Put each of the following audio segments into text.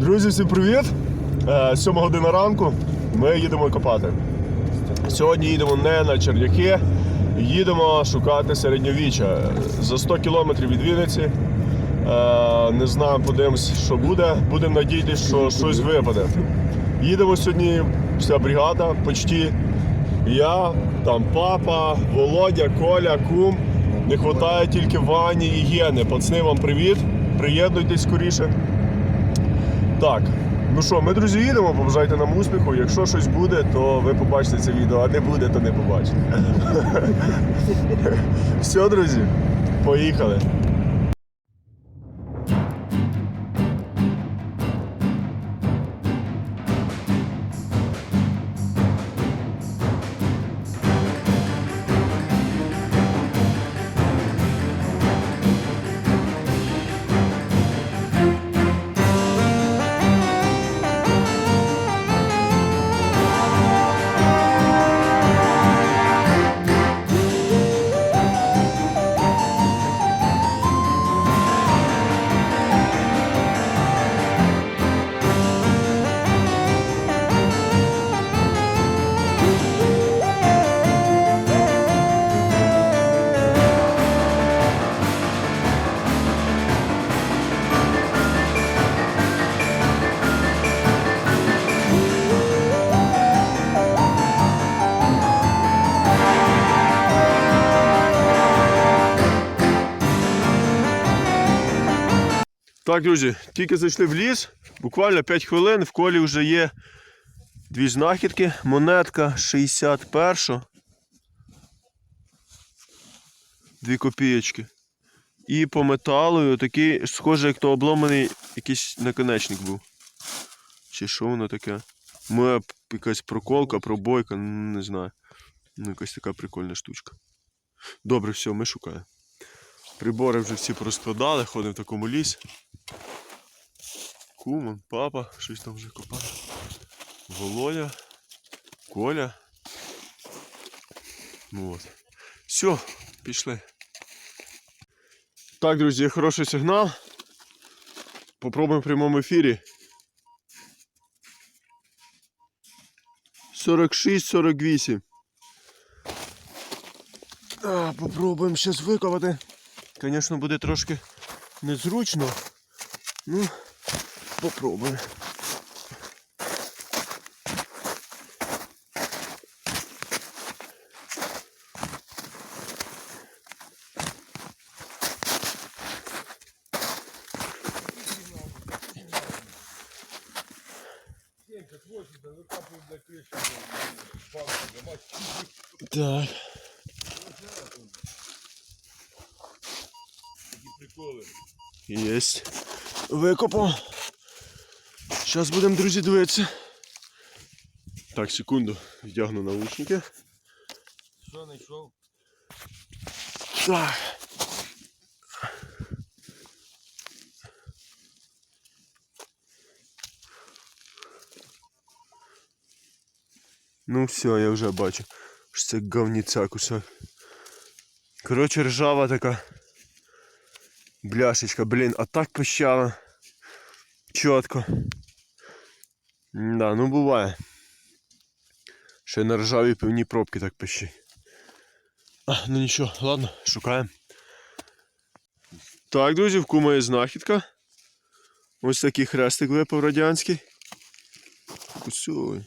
Друзі, всім привіт! Е, Сьома година ранку. Ми їдемо копати. Сьогодні їдемо не на черняки, їдемо шукати середньовіччя. За 100 кілометрів від Вінниці. Е, Не знаємо, подивимось, що буде. Будемо надіятися, що щось випаде. Їдемо сьогодні вся бригада, почти. Я, там папа, Володя, Коля, кум. Не вистачає тільки Вані і Єни. Пацани, вам привіт. Приєднуйтесь скоріше. Так, ну що, ми, друзі, їдемо, побажайте нам успіху. Якщо щось буде, то ви побачите це відео, а не буде, то не побачите. Все, друзі, поїхали. Так, друзі, тільки зайшли в ліс, буквально 5 хвилин, в колі вже є дві знахідки. Монетка 61. Дві копієчки. І по металу такий, схоже, як то обломаний якийсь наконечник був. Чи що воно таке? Моя якась проколка, пробойка, не знаю. Ну, якась така прикольна штучка. Добре, все, ми шукаємо. Прибори вже всі порозкладали, ходимо в такому лісі. Куман, папа, щось там вже копає. Володя, Коля. Ну от. Все, пішли. Так, друзі, хороший сигнал. Попробуємо в прямому ефірі. 46-48. Попробуємо щось викопати. Звісно, буде трошки незручно. Ну, попробуємо. Так. Єсть. Викопав. Зараз будемо, друзі, дивитися. Так, секунду. Вдягну наушники. Що знайшов? Так. Ну все, я вже бачу. що це говніця кусок. Коротше, ржава така. Бляшечка, блін, а так пищала. Чітко. Да, ну буває. Ще на ржавій певні пробки так пищить. А, ну нічого, ладно, шукаємо. Так, друзі, в кума є знахідка. Ось такий хрестик випав радянський. Кусюй.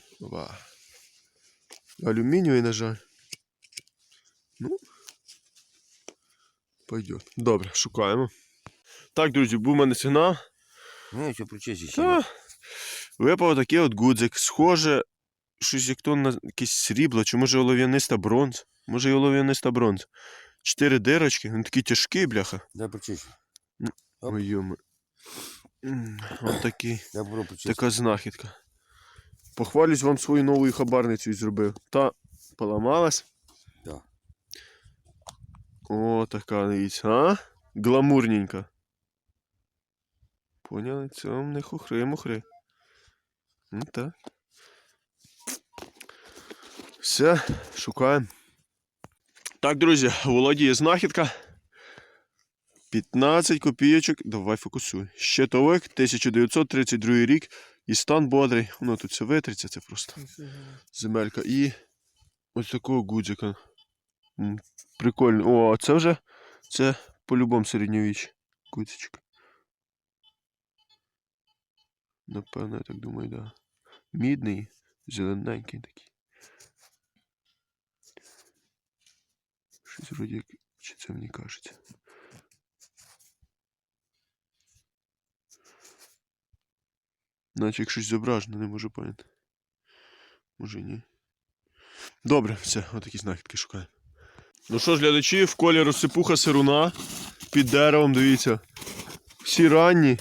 Алюмінієвий, на жаль. Ну. Пойдет. Добре, шукаємо. Так, друзі, був у мене сигнал. Ну, що причесиш. Випав такий от гудзик. Схоже, щось як то на якесь срібло, чи може олов'яниста бронз. Може і олов'яниста бронз. Чотири дирочки, він такий тяжкий, бляха. Дай причешу. Ой, йоми. От такий, така знахідка. Похвалюсь вам свою нову хабарницю зробив. Та поламалась. О, така дивіться, а? Гламурненька. Поняли? Це вам не хухри-мухри. Ну так. Все, шукаємо. Так, друзі, у Володі є знахідка. 15 копійочок. Давай фокусуй. Щитовик, 1932 рік. І стан бодрий. Воно тут все витриться, це просто земелька. І ось такого гудзика. Прикольно. О, це вже це по-любому середньовіч. Гудзичок. Напевно, я так думаю, да. Мідний, зелененький такий. Щось вроді. Чи це мені кажеться? Наче як щось зображено, не можу поняти. Може ні. Добре, все, отакі знахідки шукаю. Ну що ж, глядачі, в колі розсипуха сируна під деревом, дивіться. Всі ранні.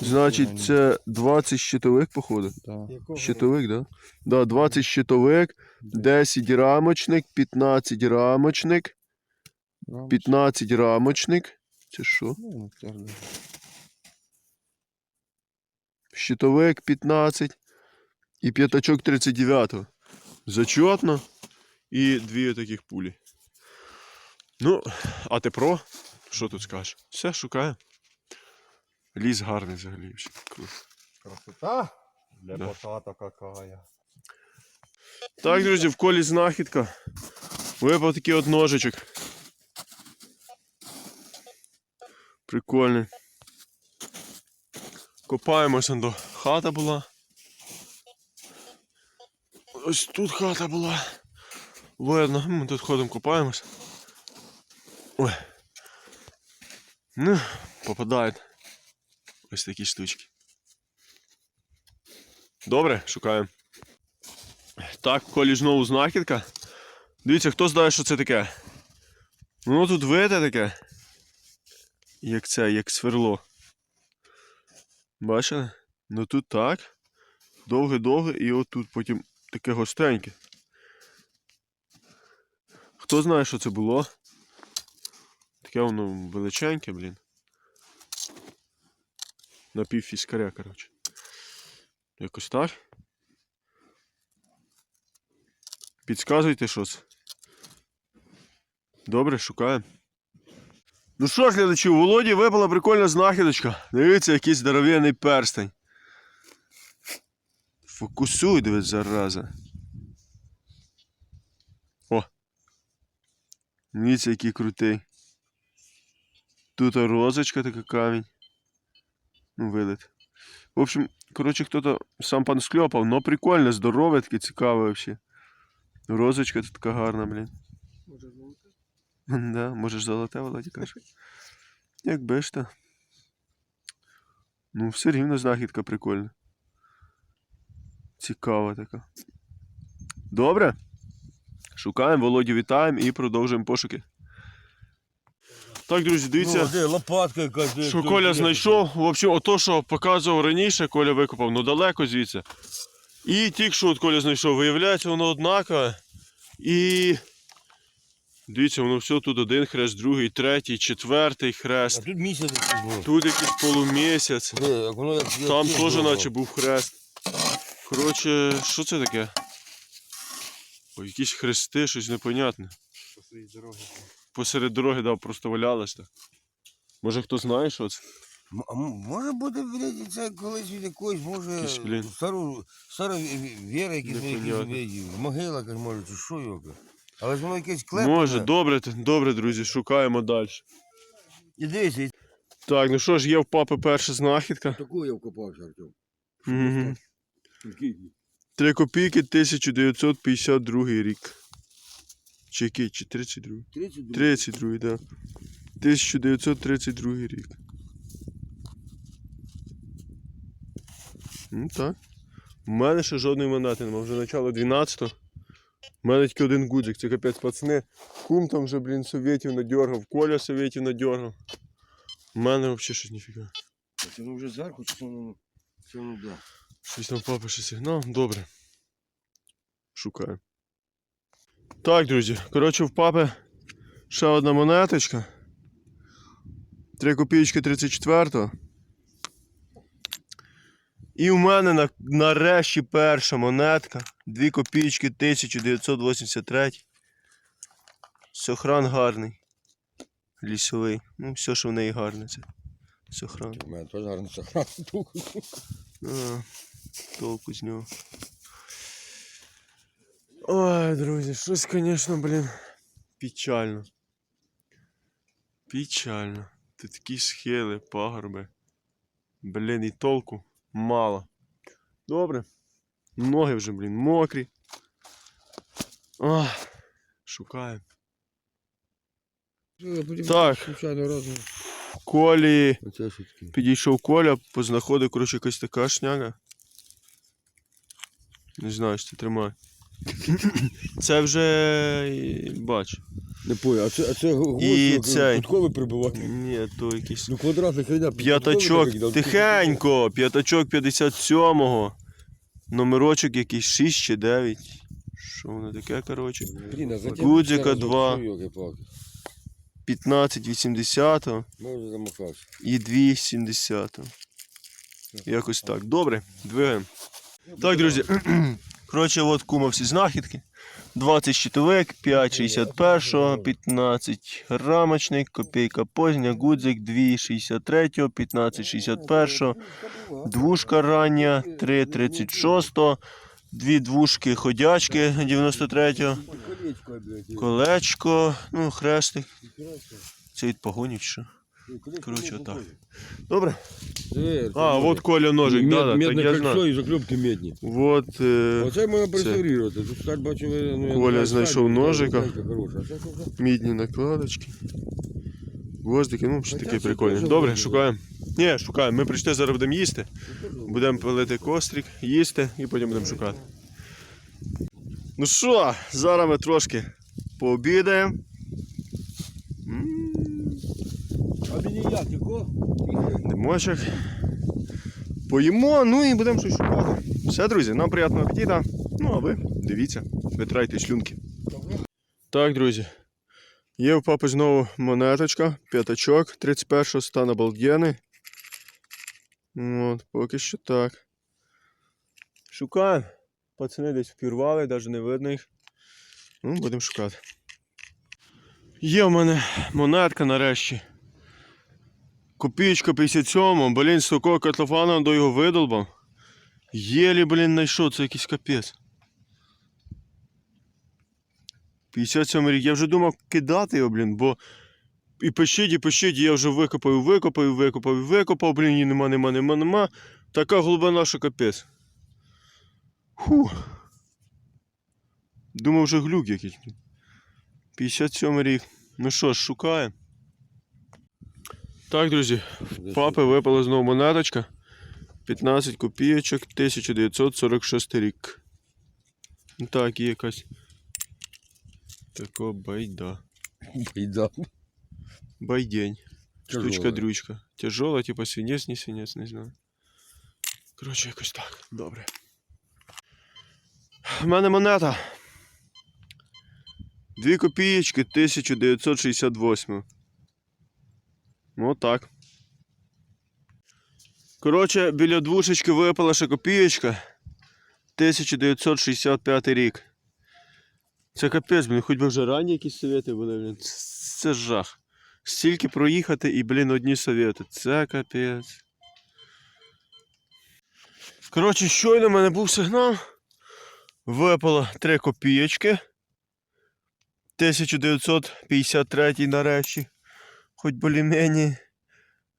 Значить, це 20 щитовик, походу. Щитовик, да? Да, 20 щитовик, 10 рамочник, 15 рамочник, 15 рамочник. Це що? Щитовик 15 і п'ятачок 39-го. Зачетно. І дві таких пулі. Ну, а ти про? Що тут скажеш? Все, шукаю. Ліс гарний взагалі. круто. Красота Да. какая. Так, друзі, в колі знахідка. Випав такий от ножичок. Прикольний. Копаємося до хата була. Ось тут хата була. Видно, ми тут ходимо копаємось. Ой. Ну, попадають. Ось такі штучки. Добре, шукаємо. Так, колі знову знахідка. Дивіться, хто знає, що це таке? Ну тут вите таке. Як це, як сверло. Бачили? Ну тут так. Довге-довге і отут потім таке гостреньке. Хто знає, що це було? Таке воно величеньке, блін. Напівфіскаря, коротше. Якось так. Підказуйте щось. Добре, шукаємо. Ну що ж, глядачі, у Володі випала прикольна знахідочка. Дивіться, якийсь здоровенний перстень. Фокусуй, дивись, зараза. О! Дивіться, який крутий. Тут розочка така камінь. Ну, вилет. В общем, коротше, хто-то сам пан скльопав, но прикольно, здорове, таке цікаве вообще. Розочка тут така гарна, блін. Да, може золоте, Володя каже. Якби ж то. Ну, все рівно знахідка прикольна. Цікава така. Добре. Шукаємо, Володю вітаємо і продовжуємо пошуки. Так, друзі, дивіться. Ну, лопатка якась. де- Що де- Коля де- знайшов, в общем, ото, що показував раніше, Коля викопав, ну далеко звідси. І тільки що от Коля знайшов, виявляється, воно однакове. І. Дивіться, воно все тут один хрест, другий, третій, четвертий А хрест. тут місяць якийсь був. Тут якийсь полумісяць. Де, як воно як- як Там теж було. наче був хрест. Коротше, що це таке? Ой, якісь хрести, щось непонятне. Посеред дороги дав, просто валялось так. Може хто знає, що це? М- А м- може бути, блядь, це колись від якоїсь, може, Якийсь, блін. стару, стара віра, якісь, Непонятно. якісь могила, якась, може, чи що його. Але ж воно якесь клепане. Може, добре, т- добре, друзі, шукаємо далі. І дивися, і Так, ну що ж, є в папи перша знахідка. таку я вкопався, Артем. Три копійки 1952 рік. Чи який? Чи 32? 32. 32, так. Да. 1932 рік. Ну так. У мене ще жодної монети немає, вже начало 12-го. У мене тільки один гудзик, це капець пацани. Кум там вже, блін, совєтів надьоргав, Коля совєтів надьоргав. У мене взагалі щось ніфіга. Це воно вже зверху, чи воно, це воно, да. Щось там папа щось сигнал. Добре. Шукаю. Так, друзі. Коротше, в папи ще одна монеточка. 3 копійки 34-го. І в мене на, нарешті перша монетка. 2 копійки 1983. Сохран гарний. лісовий. Ну, все, що в неї гарне, це сохран. У мене теж гарно сохран толку з нього. Ой, друзі, щось, звісно, блін, печально. Печально. Тут такі схили, пагорби. Блін, і толку мало. Добре. Ноги вже, блін, мокрі. Ах, шукаємо. Так. Колі підійшов Коля, познаходив, коротше, якась така шняга. Не знаю, що тримає. Це вже бач. Не пою, а це, а це І цей. кутковий. Ні, то якийсь. Ну квадратна хрена. П'ятачок, тихенько, п'ятачок 57-го. Номерочок якийсь 6 чи 9. Що воно таке, коротше? Блін, а затем Гудзика два. 15-80 Може замахався. і 270. Якось так. Добре, двигаємо. Так, друзі. Коротше, от кума всі знахідки. 20 щитовик, 5,61, 15 рамочний, копійка позня, гудзик 2,63, 15,61, двушка рання, 3,36, дві двушки ходячки 93, Колечко, колечко, ну, хрестик. Це від погонів що? Коротше, отак. Добре. А, от Коля ножик, да, да, так я кольцо знаю. і заклепки медні. Вот, е, Оце можна преставрувати. Тут стать бачу, ну, Коля знайшов ножика. знаєте, хороша. А це що за- мідні накладочки. Гвоздики, ну, що таке прикольне. Добре, шукаємо. Ні, шукаємо. Ми прийшли, зараз будемо їсти. Будемо пилити кострик, їсти і потім будемо шукати. Ну що, зараз ми трошки пообідаємо. М, А мені як, яко? Димочок. Поїмо, ну і будемо щось шукати. Все, друзі, нам приємного апетита. Ну, а ви дивіться, витрайте шлюнки. Так, друзі. Є у папи знову монеточка, п'ятачок, 31 стан обалденний. От, поки що так. Шукаємо. Пацани десь впірвали, навіть не видно їх. Ну, будемо шукати. Є в мене монетка нарешті. Копійка 57, блін, з такого котлофана до його видолбав. Єлі, блін, знайшов, це якийсь капець. 57 рік. Я вже думав кидати його, блін, бо і пишіть, і пишіть, я вже викопав, викопав, викопав, викопав, блін, і нема, нема, нема, нема. Така глибина, що капець. Фу. Думав, вже глюк якийсь. 57 рік. Ну що ж, шукаємо. Так, друзі, папи випала знову монеточка. 15 копійочок, 1946 рік. Так, є якась. Така байда. Байда. Байдень. Штучка-дрючка. Тяжола, типа свинець, не свинець, не знаю. Коротше, якось так. Добре. У мене монета. Дві копієчки 1968. Ну так. Коротше, біля двушечки випала ще копієчка. 1965 рік. Це капець, блін, хоч би вже ранні якісь совєти були, блін. Це, жах. Стільки проїхати і, блін, одні совєти. Це капець. Коротше, щойно в мене був сигнал. Випало 3 копієчки. 1953 нарешті. Хоч болі-мені.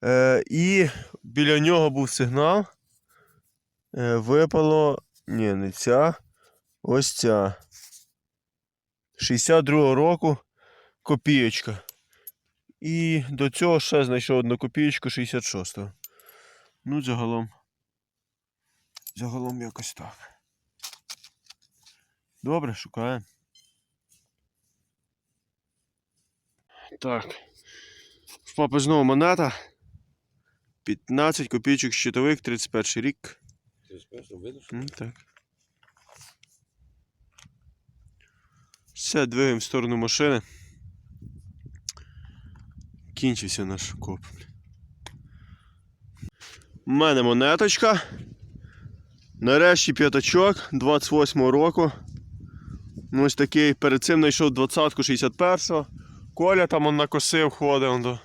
Е, і біля нього був сигнал. Е, випало. Ні, не ця. Ось ця. 62-го року копієчка. І до цього ще знайшов одну копієчку 66-го. Ну, загалом. Загалом якось так. Добре, шукаємо. Так. В знову монета. 15 копійочок щитовик, 31 рік. Ти спешно видиш? Ну, так. Все, двигаємо в сторону машини. Кінчився наш коп. У мене монеточка. Нарешті п'ятачок 28-го року. Ось такий. Перед цим знайшов 20-ку 61-го. Коля там он накосив, ходить.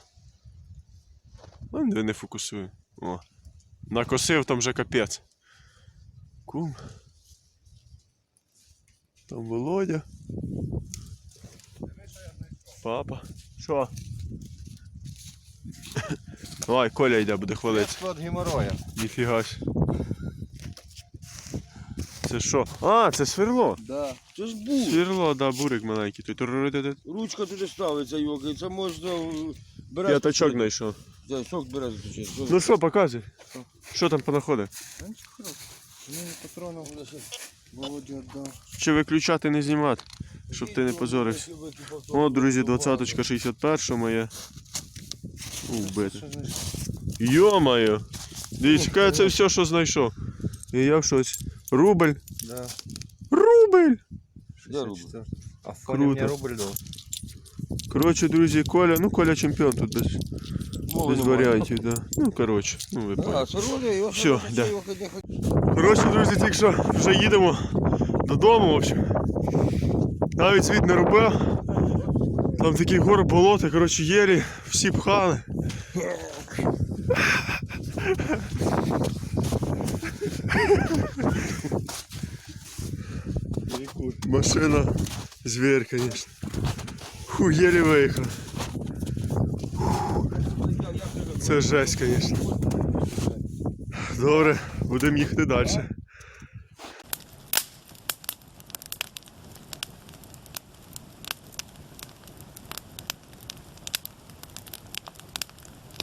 Де не фокусує. О. Накосив там вже капець. Кум. Там Володя. Папа. Що? Давай, Коля йде, буде хвалитися. Склад геморроя. Ніфіга. ж. Це що? А, це сверло. Да. Це ж бур. Сверло, да, бурик маленький. Ручка туди ставиться, йога, це можна е, береш. П'ятачок знайшов. Да, сок бере заточити. Ну що, показуй. Що там понаходив? Мені патронов Володя віддав. Чи виключати, не знімати, щоб ти не позорився. О, друзі, 20 61 моє. Убити. Йо-моє! Дивіться, це все, що знайшов. І я в шоці. Рубль. Да. Рубль! Де рубль? А в фоні Круто. мені рубль дав. Коротше, друзі, Коля, ну Коля чемпіон тут без, Мови без немає. варіантів, да. Ну, коротше, ну ви поняли. А, це роля, його Всьо, ще да. його не хоч- Коротше, друзі, тільки що вже їдемо додому, в общем. Навіть світ не робив. Там такі гори болота, коротше, єлі, всі пхали. Машина звір, звісно. Фу, єлі виїхав. Це жесть, звісно. Добре, будемо їхати далі.